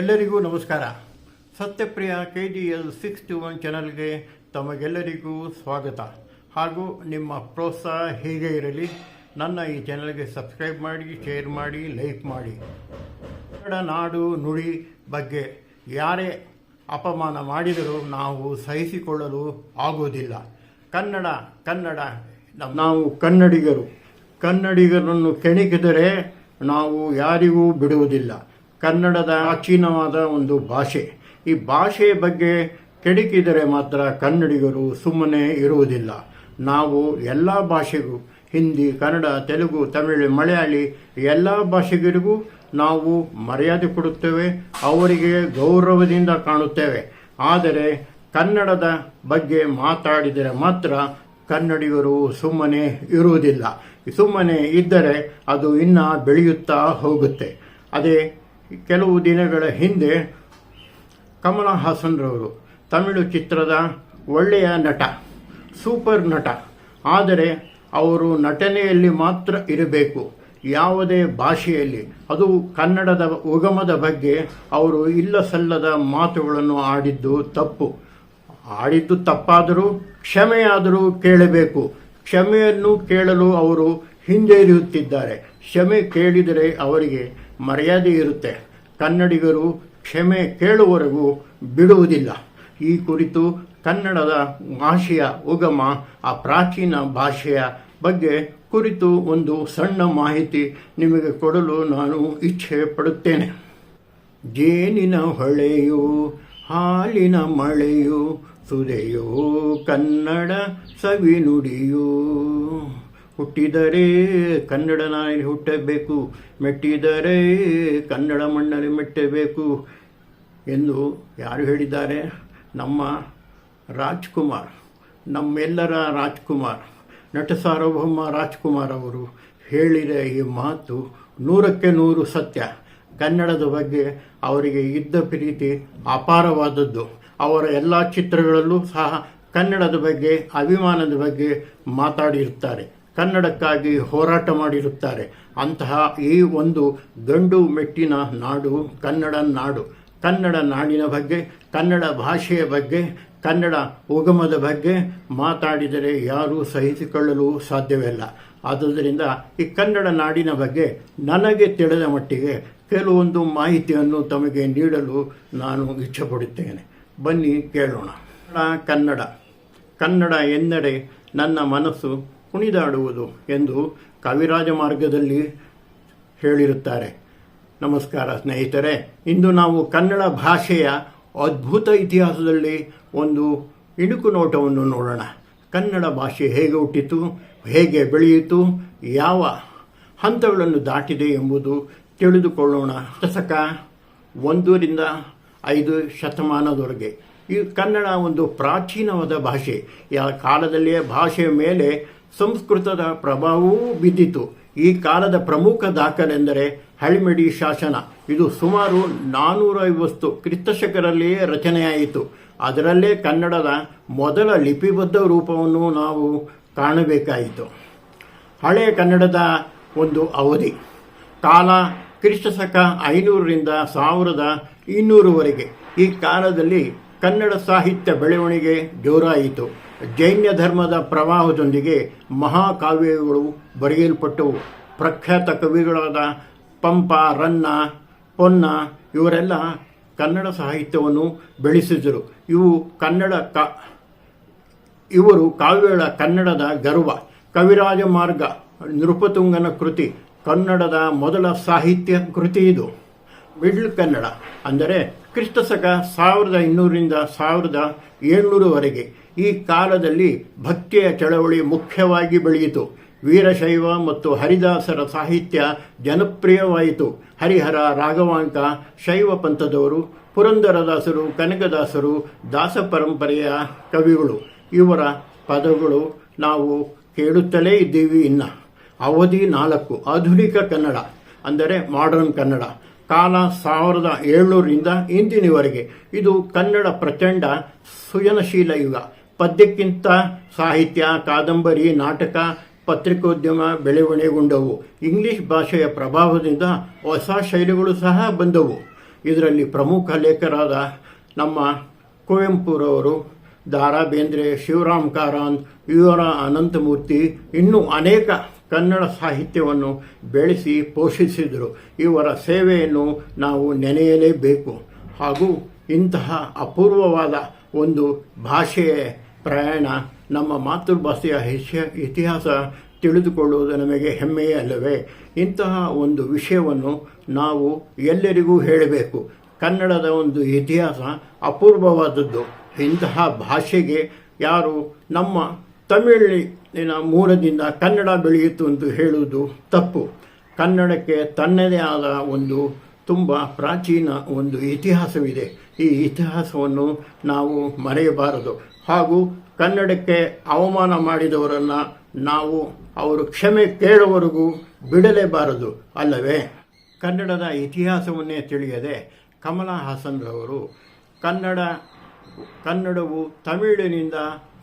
ಎಲ್ಲರಿಗೂ ನಮಸ್ಕಾರ. Satyapriya K G L six two one ಚಾನಲ್ಗೆ ತಮಗೆಲ್ಲರಿಗೂ ಸ್ವಾಗತ. ಹಾಗೂ ನಿಮ್ಮ ಪ್ರೋತ್ಸಾಹ ಹೀಗೆ ಇರಲಿ, ನನ್ನ ಈ ಚಾನಲ್ಗೆ ಸಬ್ಸ್ಕ್ರೈಬ್ ಮಾಡಿ, ಶೇರ್ ಮಾಡಿ, ಲೈಕ್ ಮಾಡಿ. ಕನ್ನಡ ನಾಡು ನುಡಿ ಬಗ್ಗೆ ಯಾರೇ ಅಪಮಾನ ಮಾಡಿದರೂ ನಾವು ಸಹಿಸಿಕೊಳ್ಳಲು ಆಗುವುದಿಲ್ಲ ಕನ್ನಡ ಕನ್ನಡ ನಾವು ಕನ್ನಡಿಗರು. ಕನ್ನಡಿಗರನ್ನು ಕೆಣಕಿದರೆ ನಾವು ಯಾರಿಗೂ ಬಿಡುವುದಿಲ್ಲ. ಕನ್ನಡದ ಪ್ರಾಚೀನವಾದ ಒಂದು ಭಾಷೆ. ಈ ಭಾಷೆಯ ಬಗ್ಗೆ ಕೆಡಕಿದರೆ ಮಾತ್ರ ಕನ್ನಡಿಗರು ಸುಮ್ಮನೆ ಇರುವುದಿಲ್ಲ. ನಾವು ಎಲ್ಲ ಭಾಷೆಗೂ, ಹಿಂದಿ, ಕನ್ನಡ, ತೆಲುಗು, ತಮಿಳು, ಮಲಯಾಳಿ ಎಲ್ಲ ಭಾಷೆಗರಿಗೂ ನಾವು ಮರ್ಯಾದೆ ಕೊಡುತ್ತೇವೆ, ಅವರಿಗೆ ಗೌರವದಿಂದ ಕಾಣುತ್ತೇವೆ. ಆದರೆ ಕನ್ನಡದ ಬಗ್ಗೆ ಮಾತಾಡಿದರೆ ಮಾತ್ರ ಕನ್ನಡಿಗರು ಸುಮ್ಮನೆ ಇರುವುದಿಲ್ಲ. ಸುಮ್ಮನೆ ಇದ್ದರೆ ಅದು ಇನ್ನು ಬೆಳೆಯುತ್ತಾ ಹೋಗುತ್ತೆ. ಅದೇ ಕೆಲವು ದಿನಗಳ ಹಿಂದೆ ಕಮಲ ಹಾಸನ್ರವರು ತಮಿಳು ಚಿತ್ರದ ಒಳ್ಳೆಯ ನಟ, ಸೂಪರ್ ನಟ. ಆದರೆ ಅವರು ನಟನೆಯಲ್ಲಿ ಮಾತ್ರ ಇರಬೇಕು, ಯಾವುದೇ ಭಾಷೆಯಲ್ಲಿ. ಅದು ಕನ್ನಡದ ಉಗಮದ ಬಗ್ಗೆ ಅವರು ಇಲ್ಲ ಸಲ್ಲದ ಮಾತುಗಳನ್ನು ಆಡಿದ್ದು ತಪ್ಪು. ಆಡಿದ್ದು ತಪ್ಪಾದರೂ, ಕ್ಷಮೆಯಾದರೂ ಕೇಳಬೇಕು. ಕ್ಷಮೆಯನ್ನು ಕೇಳಲು ಅವರು ಹಿಂಜರಿಯುತ್ತಿದ್ದಾರೆ ಕ್ಷಮೆ ಕೇಳಿದರೆ ಅವರಿಗೆ ಮರ್ಯಾದೆ ಇರುತ್ತೆ. ಕನ್ನಡಿಗರು ಕ್ಷಮೆ ಕೇಳುವವರೆಗೂ ಬಿಡುವುದಿಲ್ಲ. ಈ ಕುರಿತು ಕನ್ನಡದ ಭಾಷೆಯ ಉಗಮ, ಆ ಪ್ರಾಚೀನ ಭಾಷೆಯ ಬಗ್ಗೆ ಕುರಿತು ಒಂದು ಸಣ್ಣ ಮಾಹಿತಿ ನಿಮಗೆ ಕೊಡಲು ನಾನು ಇಚ್ಛೆ ಪಡುತ್ತೇನೆ. ಜೇನಿನ ಹೊಳೆಯು, ಹಾಲಿನ ಮಳೆಯು, ಸುದೆಯೋ ಕನ್ನಡ ಸವಿ ನುಡಿಯು ಹುಟ್ಟಿದರೆ ಕನ್ನಡ ನಾಯಲ್ಲಿ ಹುಟ್ಟಬೇಕು, ಮೆಟ್ಟಿದರೆ ಕನ್ನಡ ಮಣ್ಣಲ್ಲಿ ಮೆಟ್ಟಬೇಕು ಎಂದು ಯಾರು ಹೇಳಿದ್ದಾರೆ? ನಮ್ಮ ರಾಜ್ಕುಮಾರ್, ನಮ್ಮೆಲ್ಲರ ರಾಜ್ಕುಮಾರ್, ನಟ ಸಾರ್ವಭೌಮ ರಾಜ್ಕುಮಾರ್ ಅವರು ಹೇಳಿದ ಈ ಮಾತು ನೂರಕ್ಕೆ ನೂರು ಸತ್ಯ. ಕನ್ನಡದ ಬಗ್ಗೆ ಅವರಿಗೆ ಇದ್ದ ಪ್ರೀತಿ ಅಪಾರವಾದದ್ದು. ಅವರ ಎಲ್ಲ ಚಿತ್ರಗಳಲ್ಲೂ ಸಹ ಕನ್ನಡದ ಬಗ್ಗೆ, ಅಭಿಮಾನದ ಬಗ್ಗೆ ಮಾತಾಡಿರುತ್ತಾರೆ. ಕನ್ನಡಕ್ಕಾಗಿ ಹೋರಾಟ ಮಾಡಿರುತ್ತಾರೆ. ಅಂತಹ ಈ ಒಂದು ಗಂಡು ಮೆಟ್ಟಿನ ನಾಡು ಕನ್ನಡ ನಾಡು. ಕನ್ನಡ ನಾಡಿನ ಬಗ್ಗೆ, ಕನ್ನಡ ಭಾಷೆಯ ಬಗ್ಗೆ, ಕನ್ನಡ ಉಗಮದ ಬಗ್ಗೆ ಮಾತಾಡಿದರೆ ಯಾರೂ ಸಹಿಸಿಕೊಳ್ಳಲು ಸಾಧ್ಯವಿಲ್ಲ. ಆದುದರಿಂದ ಈ ಕನ್ನಡ ನಾಡಿನ ಬಗ್ಗೆ ನನಗೆ ತಿಳಿದ ಮಟ್ಟಿಗೆ ಕೆಲವೊಂದು ಮಾಹಿತಿಯನ್ನು ತಮಗೆ ನೀಡಲು ನಾನು ಇಚ್ಛೆಪಡುತ್ತೇನೆ. ಬನ್ನಿ ಕೇಳೋಣ. ಕನ್ನಡ ಕನ್ನಡ ಎಂದರೆ ನನ್ನ ಮನಸ್ಸು ಕುಣಿದಾಡುವುದು ಎಂದು ಕವಿರಾಜ ಮಾರ್ಗದಲ್ಲಿ ಹೇಳಿರುತ್ತಾರೆ. ನಮಸ್ಕಾರ ಸ್ನೇಹಿತರೆ, ಇಂದು ನಾವು ಕನ್ನಡ ಭಾಷೆಯ ಅದ್ಭುತ ಇತಿಹಾಸದಲ್ಲಿ ಒಂದು ಇಣುಕು ನೋಟವನ್ನು ನೋಡೋಣ. ಕನ್ನಡ ಭಾಷೆ ಹೇಗೆ ಹುಟ್ಟಿತು, ಹೇಗೆ ಬೆಳೆಯಿತು, ಯಾವ ಹಂತಗಳನ್ನು ದಾಟಿದೆ ಎಂಬುದು ತಿಳಿದುಕೊಳ್ಳೋಣ. ಶಸಕ ಒಂದರಿಂದ ಐದು ಶತಮಾನದವರೆಗೆ. ಈ ಕನ್ನಡ ಒಂದು ಪ್ರಾಚೀನವಾದ ಭಾಷೆ. ಯಾವ ಕಾಲದಲ್ಲಿಯೇ ಭಾಷೆಯ ಮೇಲೆ ಸಂಸ್ಕೃತದ ಪ್ರಭಾವವೂ ಬಿದ್ದಿತು. ಈ ಕಾಲದ ಪ್ರಮುಖ ದಾಖಲೆಂದರೆ ಹಳ್ಮಿಡಿ ಶಾಸನ. ಇದು ಸುಮಾರು ನಾನ್ನೂರ ಐವತ್ತು ಕ್ರಿಸ್ತಶಕರಲ್ಲಿಯೇ ರಚನೆಯಾಯಿತು. ಅದರಲ್ಲೇ ಕನ್ನಡದ ಮೊದಲ ಲಿಪಿಬದ್ಧ ರೂಪವನ್ನು ನಾವು ಕಾಣಬೇಕಾಯಿತು. ಹಳೆಯ ಕನ್ನಡದ ಒಂದು ಅವಧಿ. ಕಾಲ ಕ್ರಿಸ್ತಶಕ ಐನೂರರಿಂದ ಸಾವಿರದ ಇನ್ನೂರುವರೆಗೆ. ಈ ಕಾಲದಲ್ಲಿ ಕನ್ನಡ ಸಾಹಿತ್ಯ ಬೆಳವಣಿಗೆ ಜೋರಾಯಿತು. ಜೈನ ಧರ್ಮದ ಪ್ರವಾಹದೊಂದಿಗೆ ಮಹಾಕಾವ್ಯಗಳು ಬರೆಯಲ್ಪಟ್ಟವು. ಪ್ರಖ್ಯಾತ ಕವಿಗಳಾದ ಪಂಪ, ರನ್ನ, ಪೊನ್ನ ಇವರೆಲ್ಲ ಕನ್ನಡ ಸಾಹಿತ್ಯವನ್ನು ಬೆಳೆಸಿದರು. ಇವು ಕನ್ನಡ ಕ, ಇವರು ಕಾವ್ಯಗಳ ಕನ್ನಡದ ಗರ್ವ. ಕವಿರಾಜ ಮಾರ್ಗ ನೃಪತುಂಗನ ಕೃತಿ, ಕನ್ನಡದ ಮೊದಲ ಸಾಹಿತ್ಯ ಕೃತಿ ಇದು. ಮಿಡ್ಲ್ ಕನ್ನಡ, ಅಂದರೆ ಕ್ರಿಸ್ತಶಕ ಸಾವಿರದ ಇನ್ನೂರರಿಂದ ಸಾವಿರದ ಏಳ್ನೂರವರೆಗೆ ಈ ಕಾಲದಲ್ಲಿ ಭಕ್ತಿಯ ಚಳವಳಿ ಮುಖ್ಯವಾಗಿ ಬೆಳೆಯಿತು. ವೀರಶೈವ ಮತ್ತು ಹರಿದಾಸರ ಸಾಹಿತ್ಯ ಜನಪ್ರಿಯವಾಯಿತು. ಹರಿಹರ, ರಾಘವಾಂಕ, ಶೈವ ಪಂಥದವರು, ಪುರಂದರದಾಸರು, ಕನಕದಾಸರು, ದಾಸ ಪರಂಪರೆಯ ಕವಿಗಳು. ಇವರ ಪದಗಳು ನಾವು ಕೇಳುತ್ತಲೇ ಇದ್ದೀವಿ ಇನ್ನು. ಅವಧಿ ನಾಲ್ಕು, ಆಧುನಿಕ ಕನ್ನಡ, ಅಂದರೆ ಮಾಡರ್ನ್ ಕನ್ನಡ. ಕಾಲ ಸಾವಿರದ ಏಳ್ನೂರರಿಂದ ಇಂದಿನವರೆಗೆ. ಇದು ಕನ್ನಡ ಪ್ರಚಂಡ ಸೃಜನಶೀಲ ಯುಗ. ಪದ್ಯಕ್ಕಿಂತ ಸಾಹಿತ್ಯ, ಕಾದಂಬರಿ, ನಾಟಕ, ಪತ್ರಿಕೋದ್ಯಮ ಬೆಳವಣಿಗೆಗೊಂಡವು. ಇಂಗ್ಲಿಷ್ ಭಾಷೆಯ ಪ್ರಭಾವದಿಂದ ಹೊಸ ಶೈಲಿಗಳು ಸಹ ಬಂದವು. ಇದರಲ್ಲಿ ಪ್ರಮುಖ ಲೇಖಕರಾದ ನಮ್ಮ ಕುವೆಂಪುರವರು ದಾರಾ ಬೇಂದ್ರೆ ಶಿವರಾಮ್ ಕಾರಂತ್ ಇವರ ಅನಂತಮೂರ್ತಿ, ಇನ್ನೂ ಅನೇಕ ಕನ್ನಡ ಸಾಹಿತ್ಯವನ್ನು ಬೆಳೆಸಿ ಪೋಷಿಸಿದರು. ಇವರ ಸೇವೆಯನ್ನು ನಾವು ನೆನೆಯಲೇಬೇಕು. ಹಾಗೂ ಇಂತಹ ಅಪೂರ್ವವಾದ ಒಂದು ಭಾಷೆಯ ಪ್ರಯಾಣ, ನಮ್ಮ ಮಾತೃಭಾಷೆಯ ಇತಿಹಾಸ ತಿಳಿದುಕೊಳ್ಳುವುದು ನಮಗೆ ಹೆಮ್ಮೆಯೇ ಅಲ್ಲವೇ ಇಂತಹ ಒಂದು ವಿಷಯವನ್ನು ನಾವು ಎಲ್ಲರಿಗೂ ಹೇಳಬೇಕು. ಕನ್ನಡದ ಒಂದು ಇತಿಹಾಸ ಅಪೂರ್ವವಾದದ್ದು. ಇಂತಹ ಭಾಷೆಗೆ ಯಾರು ನಮ್ಮ ತಮಿಳಿನ ಮೂಲದಿಂದ ಕನ್ನಡ ಬೆಳೆಯಿತು ಎಂದು ಹೇಳುವುದು ತಪ್ಪು. ಕನ್ನಡಕ್ಕೆ ತನ್ನದೇ ಆದ ಒಂದು ತುಂಬ ಪ್ರಾಚೀನ ಒಂದು ಇತಿಹಾಸವಿದೆ. ಈ ಇತಿಹಾಸವನ್ನು ನಾವು ಮರೆಯಬಾರದು. ಹಾಗೂ ಕನ್ನಡಕ್ಕೆ ಅವಮಾನ ಮಾಡಿದವರನ್ನು ನಾವು ಅವರು ಕ್ಷಮೆ ಕೇಳುವವರೆಗೂ ಬಿಡಲೇಬಾರದು, ಅಲ್ಲವೇ? ಕನ್ನಡದ ಇತಿಹಾಸವನ್ನೇ ತಿಳಿಯದೆ ಕಮಲಾ ಹಾಸನ್ರವರು ಕನ್ನಡ, ಕನ್ನಡವು ತಮಿಳಿನಿಂದ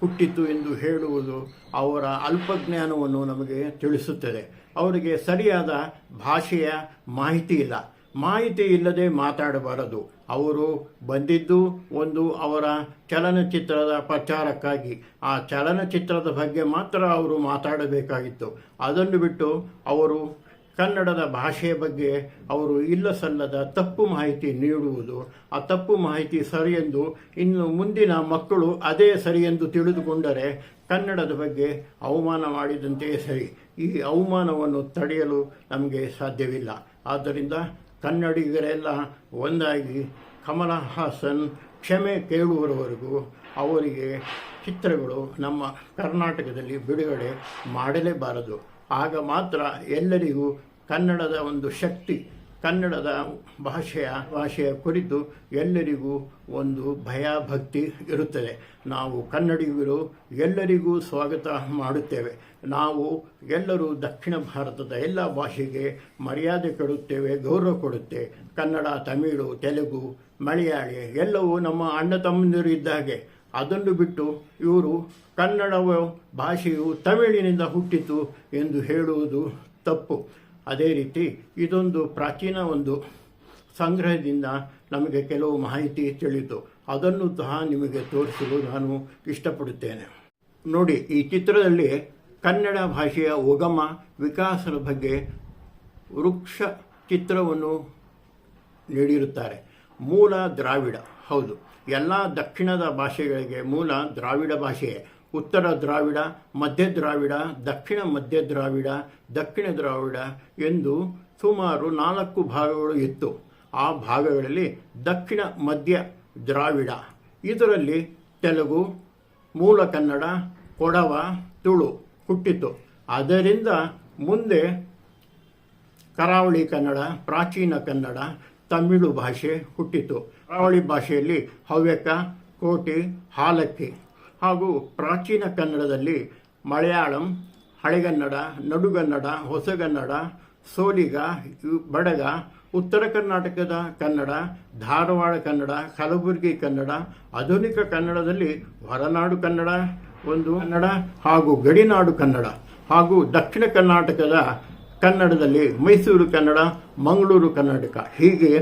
ಹುಟ್ಟಿತು ಎಂದು ಹೇಳುವುದು ಅವರ ಅಲ್ಪಜ್ಞಾನವನ್ನು ನಮಗೆ ತಿಳಿಸುತ್ತದೆ. ಅವರಿಗೆ ಸರಿಯಾದ ಭಾಷೆಯ ಮಾಹಿತಿ ಇಲ್ಲ. ಮಾಹಿತಿ ಇಲ್ಲದೆ ಮಾತಾಡಬಾರದು. ಅವರು ಬಂದಿದ್ದು ಒಂದು ಅವರ ಚಲನಚಿತ್ರದ ಪ್ರಚಾರಕ್ಕಾಗಿ. ಆ ಚಲನಚಿತ್ರದ ಬಗ್ಗೆ ಮಾತ್ರ ಅವರು ಮಾತಾಡಬೇಕಾಗಿತ್ತು. ಅದನ್ನು ಬಿಟ್ಟು ಅವರು ಕನ್ನಡದ ಭಾಷೆಯ ಬಗ್ಗೆ ಅವರು ಇಲ್ಲ ಸಲ್ಲದ ತಪ್ಪು ಮಾಹಿತಿ ನೀಡುವುದು, ಆ ತಪ್ಪು ಮಾಹಿತಿ ಸರಿಯೆಂದು ಇನ್ನು ಮುಂದಿನ ಮಕ್ಕಳು ಅದೇ ಸರಿಯೆಂದು ತಿಳಿದುಕೊಂಡರೆ ಕನ್ನಡದ ಬಗ್ಗೆ ಅವಮಾನ ಮಾಡಿದಂತೆಯೇ ಸರಿ. ಈ ಅವಮಾನವನ್ನು ತಡೆಯಲು ನಮಗೆ ಸಾಧ್ಯವಿಲ್ಲ. ಆದ್ದರಿಂದ ಕನ್ನಡಿಗರೆಲ್ಲ ಒಂದಾಗಿ ಕಮಲ ಹಾಸನ್ ಕ್ಷಮೆ ಕೇಳುವವರೆಗೂ ಅವರಿಗೆ ಚಿತ್ರಗಳು ನಮ್ಮ ಕರ್ನಾಟಕದಲ್ಲಿ ಬಿಡುಗಡೆ ಮಾಡಲೇಬಾರದು. ಆಗ ಮಾತ್ರ ಎಲ್ಲರಿಗೂ ಕನ್ನಡದ ಒಂದು ಶಕ್ತಿ ಕನ್ನಡದ ಭಾಷೆಯ ಭಾಷೆಯ ಕುರಿತು ಎಲ್ಲರಿಗೂ ಒಂದು ಭಯ ಭಕ್ತಿ ಇರುತ್ತದೆ. ನಾವು ಕನ್ನಡಿಗರು ಎಲ್ಲರಿಗೂ ಸ್ವಾಗತ ಮಾಡುತ್ತೇವೆ. ನಾವು ಎಲ್ಲರೂ ದಕ್ಷಿಣ ಭಾರತದ ಎಲ್ಲ ಭಾಷೆಗೆ ಮರ್ಯಾದೆ ಕೊಡುತ್ತೇವೆ, ಗೌರವ ಕೊಡುತ್ತೆ ಕನ್ನಡ, ತಮಿಳು, ತೆಲುಗು, ಮಲಯಾಳಿ ಎಲ್ಲವೂ ನಮ್ಮ ಅಣ್ಣ ತಮ್ಮಂದಿರು ಇದ್ದಾಗೆ ಅದನ್ನು ಬಿಟ್ಟು ಇವರು ಕನ್ನಡ ಭಾಷೆಯು ತಮಿಳಿನಿಂದ ಹುಟ್ಟಿತು ಎಂದು ಹೇಳುವುದು ತಪ್ಪು. ಅದೇ ರೀತಿ ಇದೊಂದು ಪ್ರಾಚೀನ ಒಂದು ಸಂಗ್ರಹದಿಂದ ನಮಗೆ ಕೆಲವು ಮಾಹಿತಿ ತಿಳಿಯಿತು ಅದನ್ನು ಸಹ ನಿಮಗೆ ತೋರಿಸಲು ನಾನು ಇಷ್ಟಪಡುತ್ತೇನೆ. ನೋಡಿ, ಈ ಚಿತ್ರದಲ್ಲಿ ಕನ್ನಡ ಭಾಷೆಯ ಉಗಮ ವಿಕಾಸದ ಬಗ್ಗೆ ವೃಕ್ಷ ಚಿತ್ರವನ್ನು ನೀಡಿರುತ್ತಾರೆ. ಮೂಲ ದ್ರಾವಿಡ. ಹೌದು, ಎಲ್ಲ ದಕ್ಷಿಣದ ಭಾಷೆಗಳಿಗೆ ಮೂಲ ದ್ರಾವಿಡ ಭಾಷೆಯೇ. ಉತ್ತರ ದ್ರಾವಿಡ, ಮಧ್ಯ ದ್ರಾವಿಡ, ದಕ್ಷಿಣ ಮಧ್ಯ ದ್ರಾವಿಡ, ದಕ್ಷಿಣ ದ್ರಾವಿಡ ಎಂದು ಸುಮಾರು ನಾಲ್ಕು ಭಾಗಗಳು ಇತ್ತು. ಆ ಭಾಗಗಳಲ್ಲಿ ದಕ್ಷಿಣ ಮಧ್ಯ ದ್ರಾವಿಡ, ಇದರಲ್ಲಿ ತೆಲುಗು, ಮೂಲ ಕನ್ನಡ, ಕೊಡವ, ತುಳು ಹುಟ್ಟಿತು ಅದರಿಂದ ಮುಂದೆ ಕರಾವಳಿ ಕನ್ನಡ, ಪ್ರಾಚೀನ ಕನ್ನಡ, ತಮಿಳು ಭಾಷೆ ಹುಟ್ಟಿತು ಕರಾವಳಿ ಭಾಷೆಯಲ್ಲಿ ಹವ್ಯಕ, ಕೋಟಿ, ಹಾಲಕ್ಕಿ. ಹಾಗೂ ಪ್ರಾಚೀನ ಕನ್ನಡದಲ್ಲಿ ಮಲಯಾಳಂ, ಹಳೆಗನ್ನಡ, ನಡುಗನ್ನಡ, ಹೊಸಗನ್ನಡ, ಸೋಲಿಗ ಬಡಗ, ಉತ್ತರ ಕರ್ನಾಟಕದ ಕನ್ನಡ, ಧಾರವಾಡ ಕನ್ನಡ, ಕಲಬುರಗಿ ಕನ್ನಡ, ಆಧುನಿಕ ಕನ್ನಡದಲ್ಲಿ ಹೊರನಾಡು ಕನ್ನಡ ಒಂದು ಕನ್ನಡ ಹಾಗೂ ಗಡಿನಾಡು ಕನ್ನಡ ಹಾಗೂ ದಕ್ಷಿಣ ಕರ್ನಾಟಕದ ಕನ್ನಡದಲ್ಲಿ ಮೈಸೂರು ಕನ್ನಡ, ಮಂಗಳೂರು ಕರ್ನಾಟಕ ಹೀಗೆ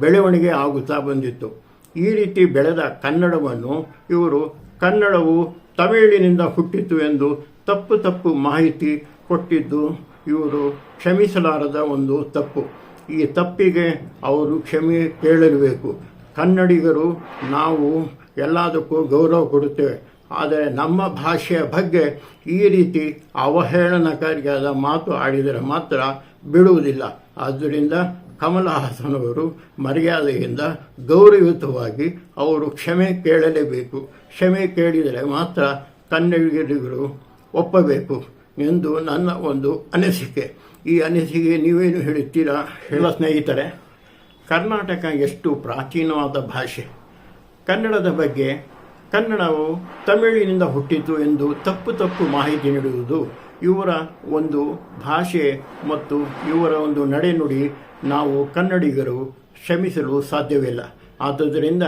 ಬೆಳವಣಿಗೆ ಆಗುತ್ತಾ ಬಂದಿತ್ತು. ಈ ರೀತಿ ಬೆಳೆದ ಕನ್ನಡವನ್ನು ಇವರು ಕನ್ನಡವು ತಮಿಳಿನಿಂದ ಹುಟ್ಟಿತು ಎಂದು ತಪ್ಪು ತಪ್ಪು ಮಾಹಿತಿ ಕೊಟ್ಟಿದ್ದು ಇವರು ಕ್ಷಮಿಸಲಾರದ ಒಂದು ತಪ್ಪು. ಈ ತಪ್ಪಿಗೆ ಅವರು ಕ್ಷಮೆ ಕೇಳಿರಬೇಕು ಕನ್ನಡಿಗರು, ನಾವು ಎಲ್ಲದಕ್ಕೂ ಗೌರವ ಕೊಡುತ್ತೇವೆ. ಆದರೆ ನಮ್ಮ ಭಾಷೆಯ ಬಗ್ಗೆ ಈ ರೀತಿ ಅವಹೇಳನಕಾರಿಯಾದ ಮಾತು ಆಡಿದರೆ ಮಾತ್ರ ಬಿಡುವುದಿಲ್ಲ. ಆದ್ದರಿಂದ ಕಮಲ ಹಾಸನವರು ಅವರು ಮರ್ಯಾದೆಯಿಂದ ಗೌರವಯುತವಾಗಿ ಅವರು ಕ್ಷಮೆ ಕೇಳಲೇಬೇಕು. ಕ್ಷಮೆ ಕೇಳಿದರೆ ಮಾತ್ರ ಕನ್ನಡಿಗರು ಒಪ್ಪಬೇಕು ಎಂದು ನನ್ನ ಒಂದು ಅನಿಸಿಕೆ. ಈ ಅನಿಸಿಕೆ ನೀವೇನು ಹೇಳುತ್ತೀರಾ? ಹೇಳ ಸ್ನೇಹಿತರೆ, ಕರ್ನಾಟಕ ಎಷ್ಟು ಪ್ರಾಚೀನವಾದ ಭಾಷೆ. ಕನ್ನಡದ ಬಗ್ಗೆ ಕನ್ನಡವು ತಮಿಳಿನಿಂದ ಹುಟ್ಟಿತು ಎಂದು ತಪ್ಪು ತಪ್ಪು ಮಾಹಿತಿ ನೀಡುವುದು ಇವರ ಒಂದು ಭಾಷೆ ಮತ್ತು ಇವರ ಒಂದು ನಡೆನುಡಿ ನಾವು ಕನ್ನಡಿಗರು ಶ್ರಮಿಸಲು ಸಾಧ್ಯವಿಲ್ಲ. ಆದ್ದರಿಂದ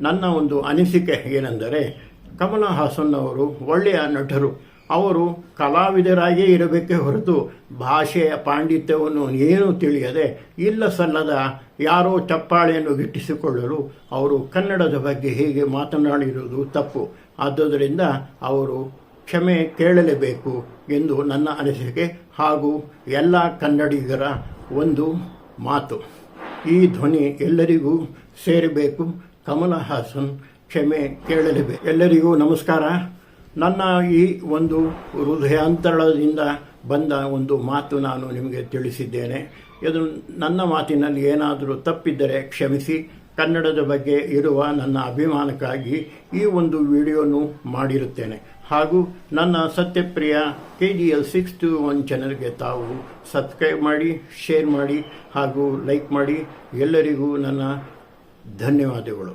ನನ್ನ ಒಂದು ಅನಿಸಿಕೆ ಏನೆಂದರೆ, ಕಮಲ ಹಾಸನ್ ಅವರು ಒಳ್ಳೆಯ ನಟರು. ಅವರು ಕಲಾವಿದರಾಗಿಯೇ ಇರಬೇಕೇ ಹೊರತು ಭಾಷೆಯ ಪಾಂಡಿತ್ಯವನ್ನು ಏನೂ ತಿಳಿಯದೆ ಇಲ್ಲ ಸಲ್ಲದ ಯಾರೋ ಚಪ್ಪಾಳೆಯನ್ನು ಗಿಟ್ಟಿಸಿಕೊಳ್ಳಲು ಅವರು ಕನ್ನಡದ ಬಗ್ಗೆ ಹೇಗೆ ಮಾತನಾಡಿರುವುದು ತಪ್ಪು. ಆದ್ದರಿಂದ ಅವರು ಕ್ಷಮೆ ಕೇಳಲೇಬೇಕು ಎಂದು ನನ್ನ ಅನಿಸಿಕೆ ಹಾಗೂ ಎಲ್ಲ ಕನ್ನಡಿಗರ ಒಂದು ಮಾತು. ಈ ಧ್ವನಿ ಎಲ್ಲರಿಗೂ ಸೇರಬೇಕು. ಕಮಲ ಹಾಸನ್ ಕ್ಷಮೆ ಕೇಳಲೇಬೇಕು. ಎಲ್ಲರಿಗೂ ನಮಸ್ಕಾರ. ನನ್ನ ಈ ಒಂದು ಹೃದಯಾಂತರದಿಂದ ಬಂದ ಒಂದು ಮಾತು ನಾನು ನಿಮಗೆ ತಿಳಿಸಿದ್ದೇನೆ. ಇದು ನನ್ನ ಮಾತಿನಲ್ಲಿ ಏನಾದರೂ ತಪ್ಪಿದ್ದರೆ ಕ್ಷಮಿಸಿ. ಕನ್ನಡದ ಬಗ್ಗೆ ಇರುವ ನನ್ನ ಅಭಿಮಾನಕ್ಕಾಗಿ ಈ ಒಂದು ವಿಡಿಯೋನು ಮಾಡಿರುತ್ತೇನೆ. ಹಾಗೂ ನನ್ನ Satyapriya K G L six two one ಚಾನಲ್ಗೆ ತಾವು ಸಬ್ಸ್ಕ್ರೈಬ್ ಮಾಡಿ, ಶೇರ್ ಮಾಡಿ ಹಾಗೂ ಲೈಕ್ ಮಾಡಿ ಎಲ್ಲರಿಗೂ ನನ್ನ ಧನ್ಯವಾದಗಳು.